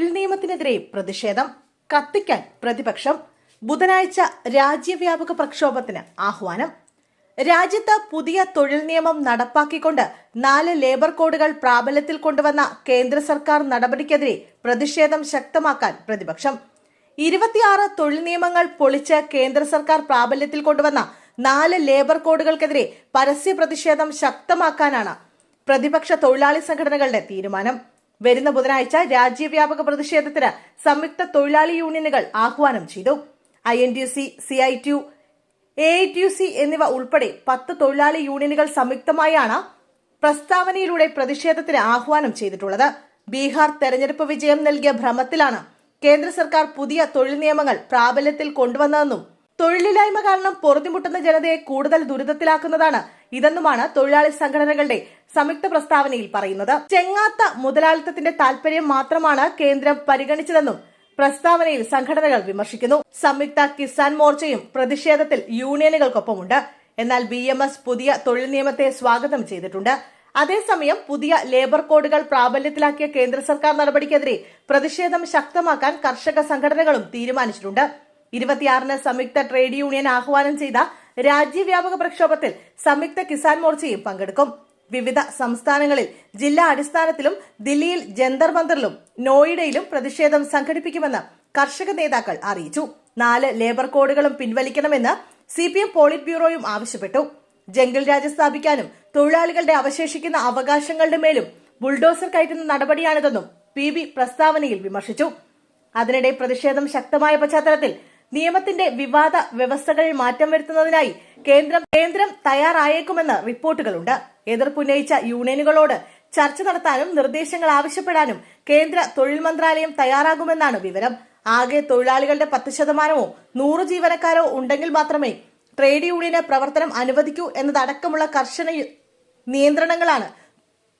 തൊഴിൽ നിയമത്തിനെതിരെ പ്രതിഷേധം കത്തിക്കാൻ പ്രതിപക്ഷം ബുധനാഴ്ച രാജ്യവ്യാപക പ്രക്ഷോഭത്തിന് ആഹ്വാനം. രാജ്യത്ത് പുതിയ തൊഴിൽ നിയമം നടപ്പാക്കിക്കൊണ്ട് നാല് ലേബർ കോഡുകൾ പ്രാബല്യത്തിൽ കൊണ്ടുവന്ന കേന്ദ്ര സർക്കാർ നടപടിക്കെതിരെ പ്രതിഷേധം ശക്തമാക്കാൻ പ്രതിപക്ഷം. ഇരുപത്തിയാറ് തൊഴിൽ നിയമങ്ങൾ പൊളിച്ച് കേന്ദ്ര സർക്കാർ പ്രാബല്യത്തിൽ കൊണ്ടുവന്ന നാല് ലേബർ കോഡുകൾക്കെതിരെ പരസ്യ പ്രതിഷേധം ശക്തമാക്കാനാണ് പ്രതിപക്ഷ തൊഴിലാളി സംഘടനകളുടെ തീരുമാനം. വരുന്ന ബുധനാഴ്ച രാജ്യവ്യാപക പ്രതിഷേധത്തിന് സംയുക്ത തൊഴിലാളി യൂണിയനുകൾ ആഹ്വാനം ചെയ്തു. I N T C C I T A I T C എന്നിവ ഉൾപ്പെടെ പത്ത് തൊഴിലാളി യൂണിയനുകൾ സംയുക്തമായാണ് പ്രസ്താവനയിലൂടെ പ്രതിഷേധത്തിന് ആഹ്വാനം ചെയ്തിട്ടുള്ളത്. ബീഹാർ തെരഞ്ഞെടുപ്പ് വിജയം നൽകിയ ഭ്രമത്തിലാണ് കേന്ദ്ര സർക്കാർ പുതിയ തൊഴിൽ നിയമങ്ങൾ പ്രാബല്യത്തിൽ കൊണ്ടുവന്നതെന്നും തൊഴിലില്ലായ്മ കാരണം പൊറുതിമുട്ടുന്ന ജനതയെ കൂടുതൽ ദുരിതത്തിലാക്കുന്നതാണ് ഇതെന്നുമാണ് തൊഴിലാളി സംഘടനകളുടെ സംയുക്ത പ്രസ്താവനയിൽ പറയുന്നത്. ചെങ്ങാത്ത മുതലാളിത്തത്തിന്റെ താൽപര്യം മാത്രമാണ് കേന്ദ്രം പരിഗണിച്ചതെന്നും പ്രസ്താവനയിൽ സംഘടനകൾ വിമർശിക്കുന്നു. സംയുക്ത കിസാൻ മോർച്ചയും പ്രതിഷേധത്തിൽ യൂണിയനുകൾക്കൊപ്പമുണ്ട്. എന്നാൽ ബി എം എസ് പുതിയ തൊഴിൽ നിയമത്തെ സ്വാഗതം ചെയ്തിട്ടുണ്ട്. അതേസമയം പുതിയ ലേബർ കോഡുകൾ പ്രാബല്യത്തിലാക്കിയ കേന്ദ്ര സർക്കാർ നടപടിക്കെതിരെ പ്രതിഷേധം ശക്തമാക്കാൻ കർഷക സംഘടനകളും തീരുമാനിച്ചിട്ടുണ്ട്. ഇരുപത്തിയാറിന് സംയുക്ത ട്രേഡ് യൂണിയൻ ആഹ്വാനം ചെയ്ത രാജ്യവ്യാപക പ്രക്ഷോഭത്തിൽ സംയുക്ത കിസാൻ മോർച്ചയും പങ്കെടുക്കും. വിവിധ സംസ്ഥാനങ്ങളിൽ ജില്ലാ അടിസ്ഥാനത്തിലും ദില്ലിയിൽ ജന്തർ മന്ദറിലും നോയിഡയിലും പ്രതിഷേധം സംഘടിപ്പിക്കുമെന്ന് കർഷക നേതാക്കൾ അറിയിച്ചു. നാല് ലേബർ കോഡുകളും പിൻവലിക്കണമെന്ന് സി പി എം പോളിറ്റ് ബ്യൂറോയും ആവശ്യപ്പെട്ടു. ജംഗിൾ രാജ് സ്ഥാപിക്കാനും തൊഴിലാളികളുടെ അവശേഷിക്കുന്ന അവകാശങ്ങളുടെ മേലും ബുൾഡോസർ കയറ്റുന്ന നടപടിയാണിതെന്നും പി ബി പ്രസ്താവനയിൽ വിമർശിച്ചു. അതിനിടെ പ്രതിഷേധം ശക്തമായ പശ്ചാത്തലത്തിൽ നിയമത്തിന്റെ വിവാദ വ്യവസ്ഥകളിൽ മാറ്റം വരുത്തുന്നതിനായി കേന്ദ്രം കേന്ദ്രം തയ്യാറായേക്കുമെന്ന് റിപ്പോർട്ടുകളുണ്ട്. എതിർപ്പുന്നയിച്ച യൂണിയനുകളോട് ചർച്ച നടത്താനും നിർദ്ദേശങ്ങൾ ആവശ്യപ്പെടാനും കേന്ദ്ര തൊഴിൽ മന്ത്രാലയം തയ്യാറാകുമെന്നാണ് വിവരം. ആകെ തൊഴിലാളികളുടെ പത്ത് ശതമാനമോ നൂറ് ജീവനക്കാരോ ഉണ്ടെങ്കിൽ മാത്രമേ ട്രേഡ് യൂണിയന് പ്രവർത്തനം അനുവദിക്കൂ എന്നതടക്കമുള്ള കർശന നിയന്ത്രണങ്ങളാണ്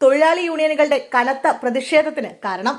തൊഴിലാളി യൂണിയനുകളുടെ കനത്ത പ്രതിഷേധത്തിന് കാരണം.